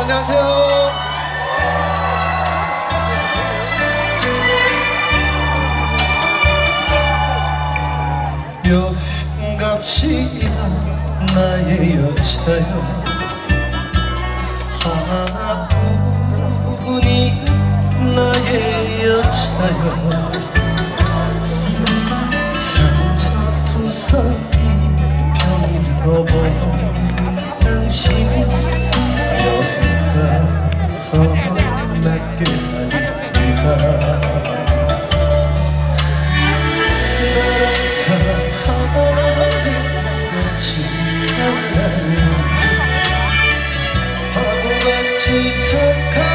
안녕하세요. 여행 갑시다 나의 여자여 하나뿐이 나의 여자여 바보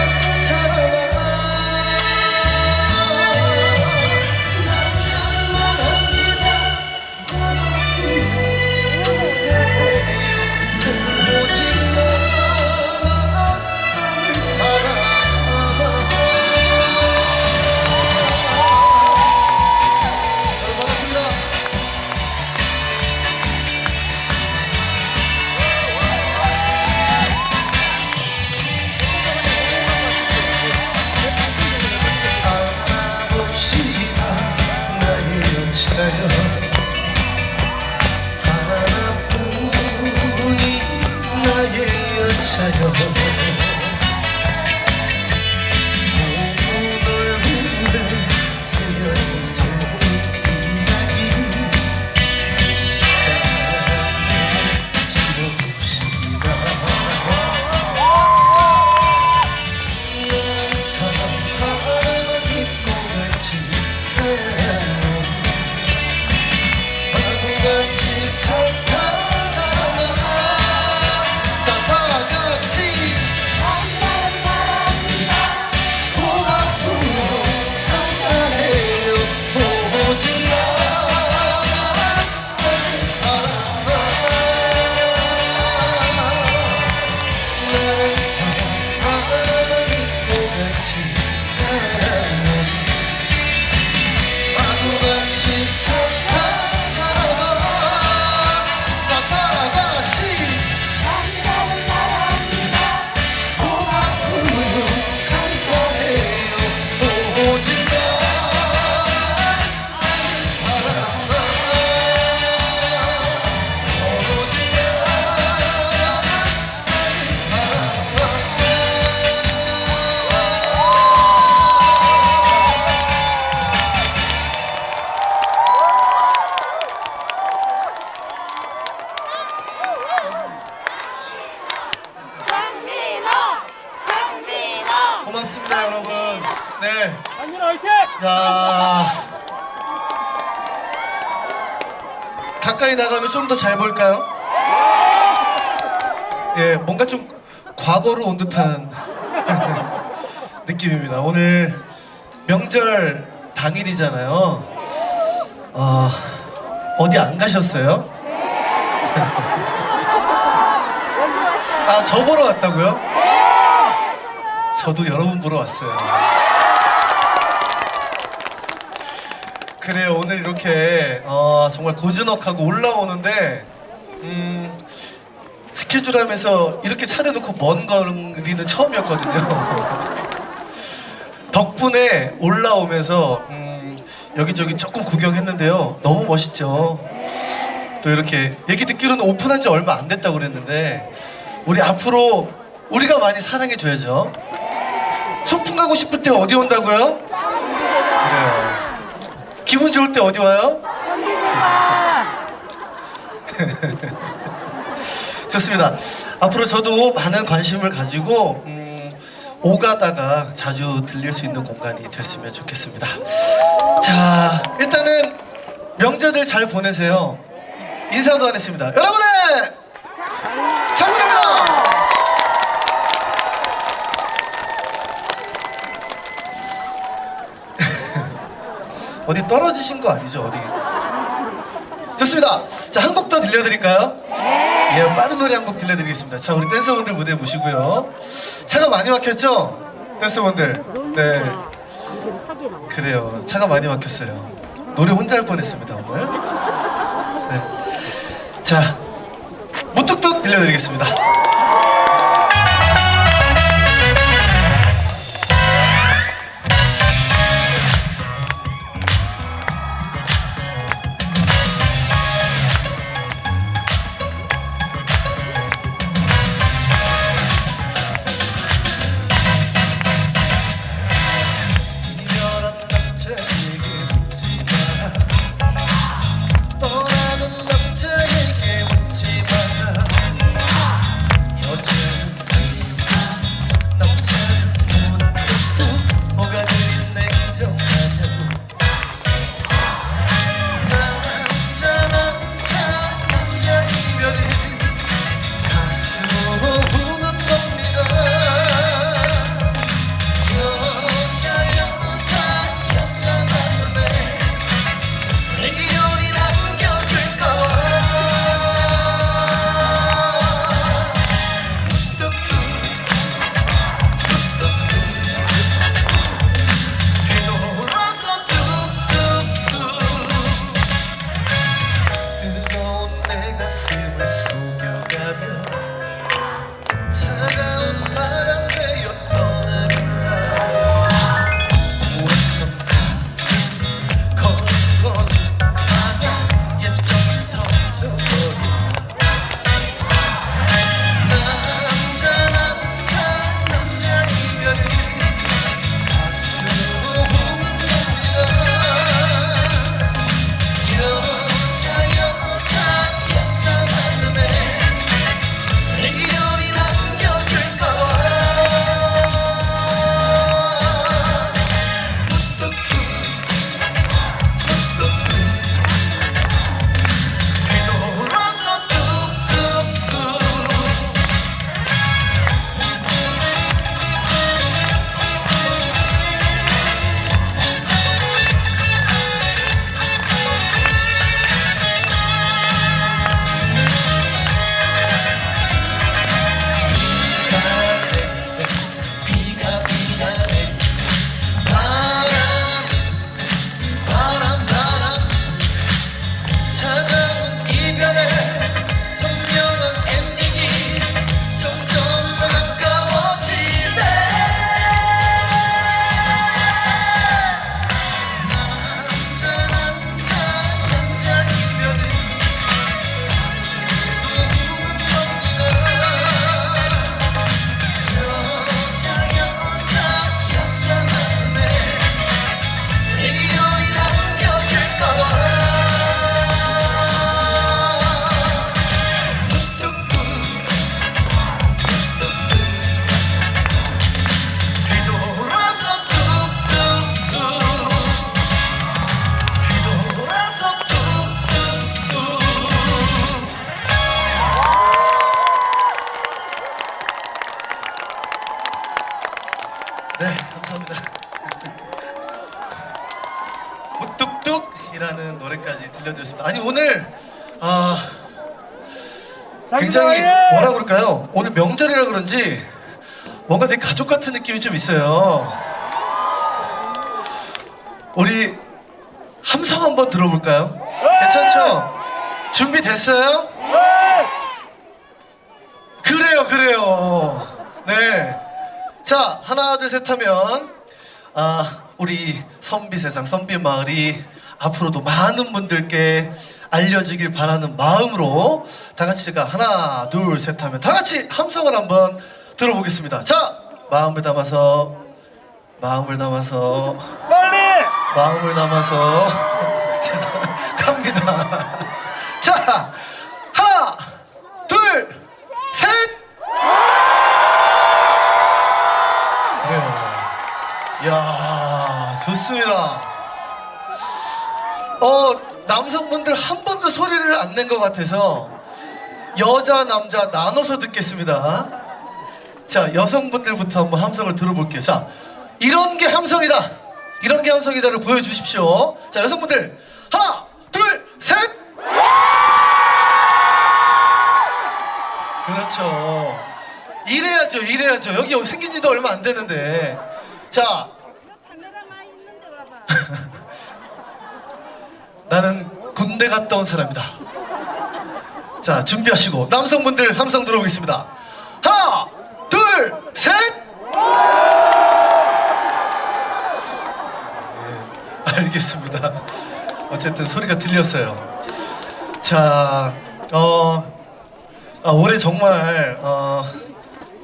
예, 뭔가 좀 과거로 온 듯한 느낌입니다. 오늘 명절 당일이잖아요. 어, 어디 안 가셨어요? 아, 저 보러 왔다고요? 저도 여러분 보러 왔어요. 그래요 오늘 이렇게 어, 정말 고즈넉하고 올라오는데 음, 하면서 이렇게 차려놓고 먼 거리는 처음이었거든요. 덕분에 올라오면서 음, 여기저기 조금 구경했는데요. 너무 멋있죠. 또 이렇게 얘기 듣기로는 오픈한 지 얼마 안 됐다고 그랬는데 우리 앞으로 우리가 많이 사랑해 줘야죠. 소풍 가고 싶을 때 어디 온다고요? 그래요. 기분 좋을 때 어디 와요? 좋습니다. 앞으로 저도 많은 관심을 가지고 음, 오가다가 자주 들릴 수 있는 공간이 됐으면 좋겠습니다. 자, 일단은 명절을 잘 보내세요. 인사도 안 했습니다. 여러분의 장군입니다. 어디 떨어지신 거 아니죠? 어디? 좋습니다. 자, 한 곡 더 들려드릴까요? 네. 예, 빠른 노래 한 곡 들려드리겠습니다. 자, 우리 댄서분들 무대 보시고요. 차가 많이 막혔죠? 댄서분들. 네. 그래요. 차가 많이 막혔어요. 노래 혼자 할 뻔했습니다, 오늘. 네. 자, 무뚝뚝 들려드리겠습니다. 굉장히 장기자랑해! 뭐라 그럴까요? 오늘 명절이라 그런지 뭔가 되게 가족 같은 느낌이 좀 있어요. 우리 함성 한번 들어볼까요? 괜찮죠? 준비됐어요? 네! 그래요, 그래요. 네. 자, 하나, 둘, 셋 하면, 아, 우리 선비 세상, 선비 마을이 앞으로도 많은 분들께 알려지길 바라는 마음으로 다 같이 제가 하나, 둘, 셋 하면 다 같이 함성을 한번 들어보겠습니다. 자, 마음을 담아서, 마음을 담아서, 빨리! 마음을 담아서 자, 갑니다. 자, 하나, 둘, 셋. 그래요. 이야, 좋습니다. 어, 남성분들 한 번도 소리를 안 낸 것 같아서 여자, 남자 나눠서 듣겠습니다. 자, 여성분들부터 한번 함성을 들어볼게요. 자, 이런 게 함성이다. 이런 게 함성이다를 보여주십시오. 자, 여성분들 하나, 둘, 셋. 그렇죠. 이래야죠, 이래야죠. 여기 생긴 지도 얼마 안 되는데. 자, 카메라만 있는데 와봐. 나는 군대 갔다 온 사람이다. 자, 준비하시고 남성분들 함성 들어보겠습니다. 하나, 둘, 셋. 네, 알겠습니다. 어쨌든 소리가 들렸어요. 자, 어, 아, 올해 정말 어,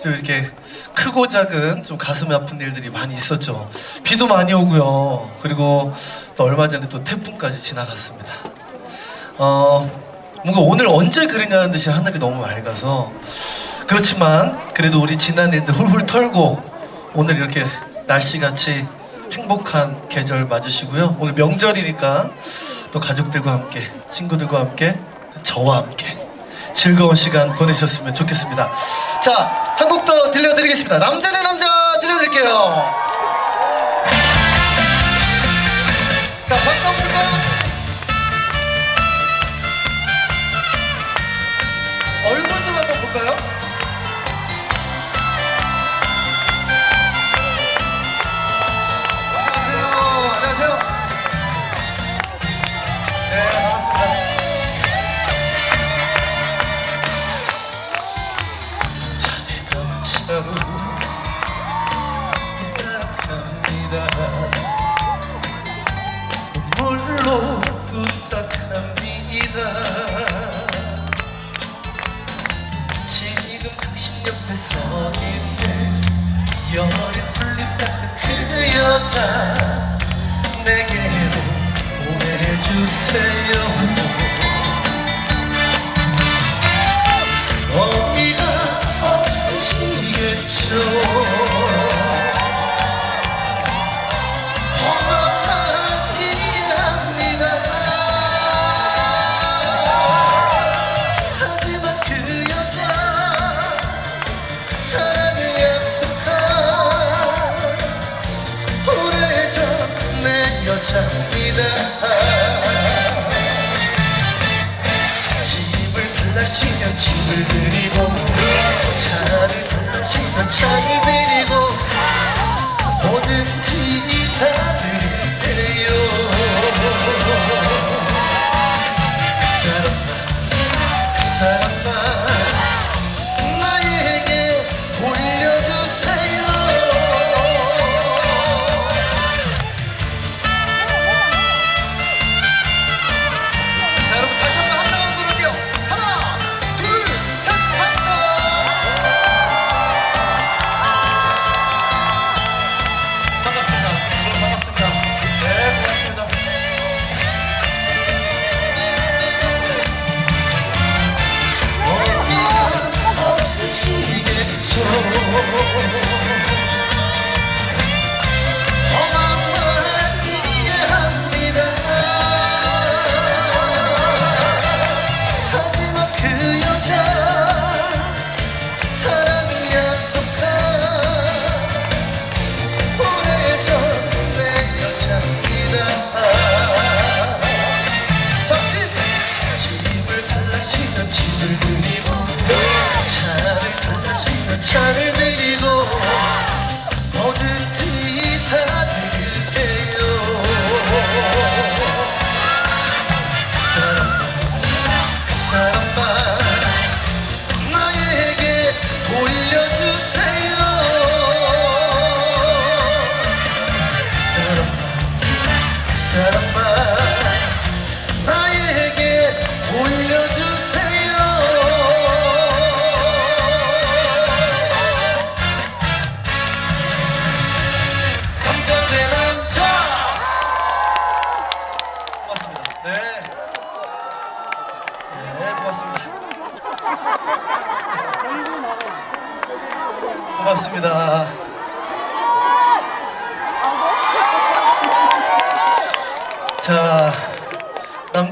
좀 이렇게 크고 작은 좀 가슴이 아픈 일들이 많이 있었죠. 비도 많이 오고요. 그리고 또 얼마 전에 또 태풍까지 지나갔습니다. 어, 뭔가 오늘 언제 그러냐는 듯이 하늘이 너무 맑아서 그렇지만 그래도 우리 지난 일들 훌훌 털고 오늘 이렇게 날씨같이 행복한 계절 맞으시고요. 오늘 명절이니까 또 가족들과 함께 친구들과 함께 저와 함께 즐거운 시간 보내셨으면 좋겠습니다. 자, 한 곡 더 들려드리겠습니다. 남자 대 남자 들려드릴게요. 자, 박수 한번 줄까요? 얼굴 좀 한번 볼까요? 자대 내 여자입니다. 집을 달라시면 집을 드리고 차를 달라시면 차를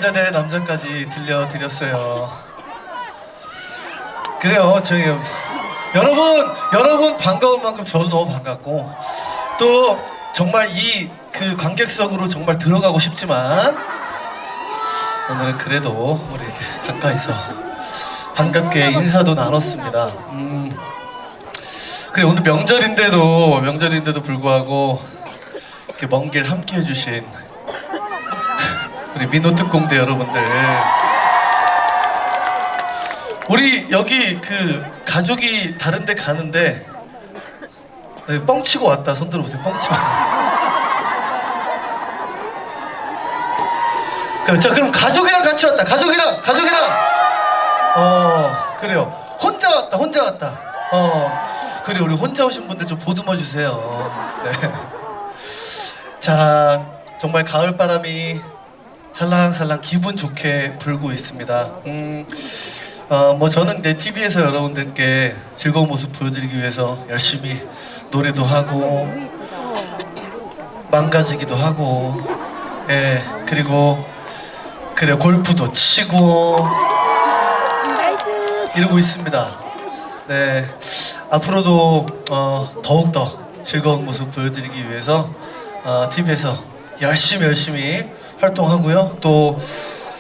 남자 대 남자까지 들려드렸어요. 그래요, 저희 여러분, 여러분 반가운 만큼 저도 너무 반갑고 또 정말 이 그 관객석으로 정말 들어가고 싶지만 오늘은 그래도 우리 가까이서 반갑게 인사도 나눴습니다. 음, 그래 오늘 명절인데도 명절인데도 불구하고 이렇게 먼 길 함께 해주신 우리 민호특공대 여러분들. 우리 여기 그 가족이 다른데 가는데 네, 뻥치고 왔다. 손 들어보세요. 뻥치고 그렇죠 그럼 가족이랑 같이 왔다. 가족이랑 가족이랑. 어 그래요. 혼자 왔다 혼자 왔다. 어 그래 우리 혼자 오신 분들 좀 보듬어 주세요. 네. 자 정말 가을 바람이 살랑살랑 기분 좋게 불고 있습니다. 음, 어, 뭐 저는 내 TV에서 여러분들께 즐거운 모습 보여드리기 위해서 열심히 노래도 하고 망가지기도 하고, 예 그리고 그래 골프도 치고 이러고 있습니다. 네 앞으로도 어, 더욱 더 즐거운 모습 보여드리기 위해서 어, TV에서 열심히 열심히 활동하고요. 또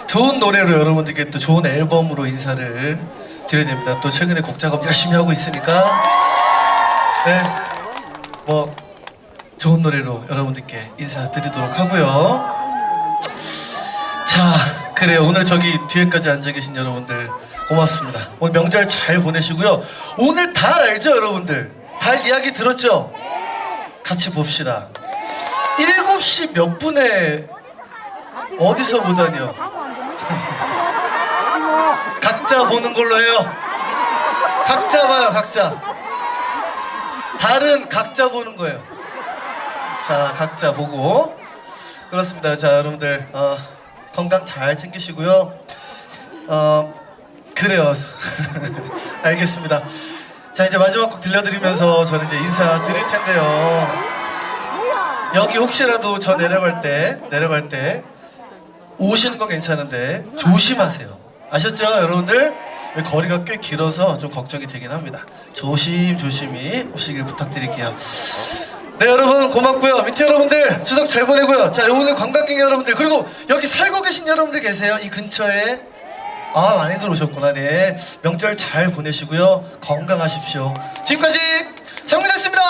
좋은 노래로 여러분들께 또 좋은 앨범으로 인사를 드려야 됩니다. 또 최근에 곡 작업 열심히 하고 있으니까 네, 뭐 좋은 노래로 여러분들께 인사드리도록 하고요. 자, 그래요. 오늘 저기 뒤에까지 앉아 계신 여러분들 고맙습니다. 오늘 명절 잘 보내시고요. 오늘 달 알죠, 여러분들? 달 이야기 들었죠? 같이 봅시다. 7시 몇 분에 어디서 보다니요? 각자 보는 걸로 해요. 각자 봐요, 각자. 달은 각자 보는 거예요. 자, 각자 보고. 그렇습니다. 자, 여러분들 어, 건강 잘 챙기시고요. 어, 그래요. 알겠습니다. 자, 이제 마지막 곡 들려드리면서 저는 이제 인사 드릴 텐데요. 여기 혹시라도 저 내려갈 때, 내려갈 때 오시는 건 괜찮은데 조심하세요. 아셨죠, 여러분들? 거리가 꽤 길어서 좀 걱정이 되긴 합니다. 조심 조심히 오시길 부탁드릴게요. 네 여러분 고맙고요. 민트 여러분들 추석 잘 보내고요. 자 오늘 관광객 여러분들 그리고 여기 살고 계신 여러분들 계세요. 이 근처에 아 많이들 오셨구나. 네 명절 잘 보내시고요. 건강하십시오. 지금까지 장민이었습니다.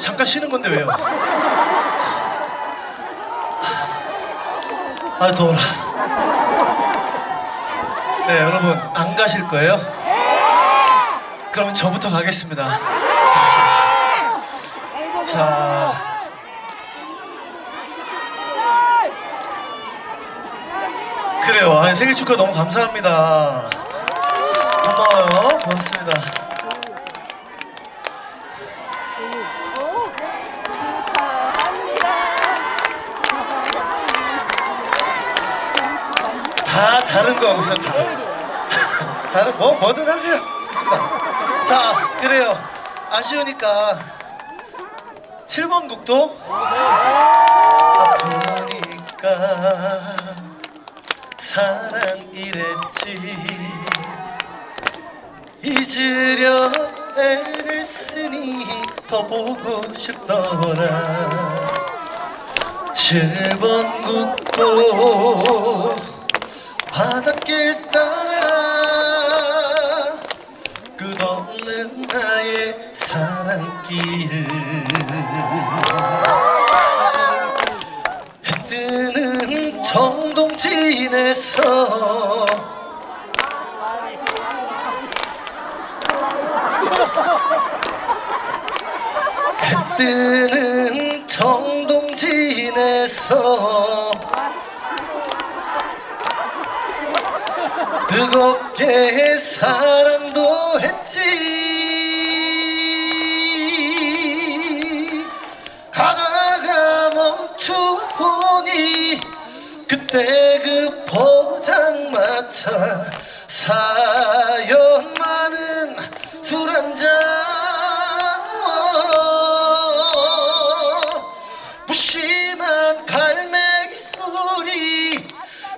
잠깐 쉬는 건데 왜요? 아 더워라. 네 여러분 안 가실 거예요? 그럼 저부터 가겠습니다. 자. 그래요. 아니, 생일 축하 너무 감사합니다. 고마워요. 고맙습니다. 다 다른 거 여기서 다 다른 뭐 뭐든 하세요. 좋습니다. 자 그래요. 아쉬우니까 7번 곡도 아프니까 사랑 이랬지 잊으려 애를 쓰니 더 보고 싶더라 7번 국도 바닷길 따라 끝없는 나의 사랑길 해 뜨는 정동진에서 해 뜨는 정동진에서 뜨겁게 사랑도 했지. 가다가 멈춰보니 대급 포장마차 사연 많은 술 한잔. 무심한 갈매기 소리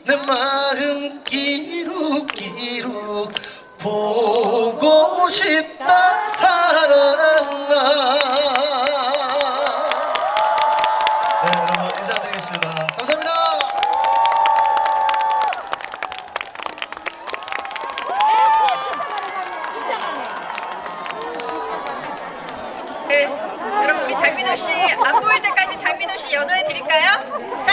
내 마음 끼 룩끼룩 보고 싶다 사랑아 네 여러분 인사드리겠습니다 감사합니다 네, 여러분 우리 장민호 씨 안 보일 때까지 장민호 씨 연호해 드릴까요? 장민.